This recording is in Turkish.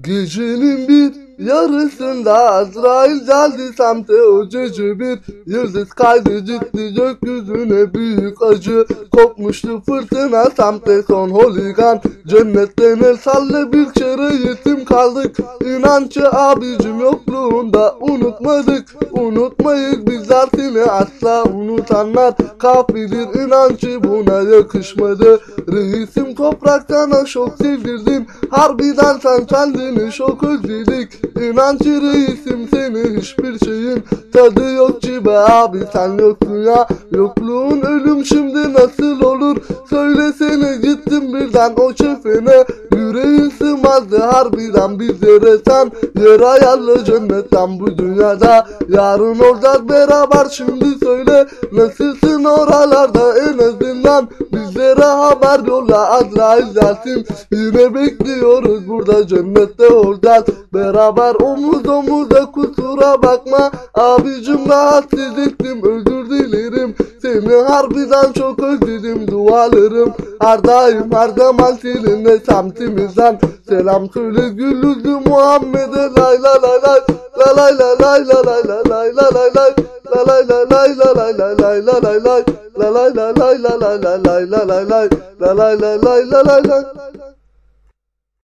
Gecenin bir yarısında Azrail geldi semte. Cücü bir Yıldız kaydı. Ciddi gökyüzüne büyük acı Kopmuştu fırtına semte. Son holigan Cennetten el salle bir kere yetim kaldık. İnancı abicim yokluğunda unutmadık. Unutmayız bizler seni asla unutanlar. Kafirdir inancı buna yakışmadı. Reisim topraktan aşok sevdirdin. Harbiden sen kendini çok özledik İnancı reisim seni hiçbir şeyin tadı yok ki abi. Sen yoksun ya Yokluğun ölüm şimdi nasıl olur? Söylesene gittim birden o çefene Yüreğin sığmazdı harbiden bizlere sen Yer ayarla cennetten. Bu dünyada Yarın olacağız beraber. Şimdi söyle Nasılsın oralarda? En azından Bizlere haber yolla. Azrail gelsin Yine bekliyoruz burada cennette olacağız Beraber omuz omuza kusura bakma. Abicim rahatsız ettim özür dilerim. Seni harbiden çok özledim dualarım. Her daim her zaman seninle semtimizden. Selam söyle gül yüzlü Muhammed'e. Lay lay lay lay. La lay lay lay la lay lay lay la lay lay La lay lay lay la la la la la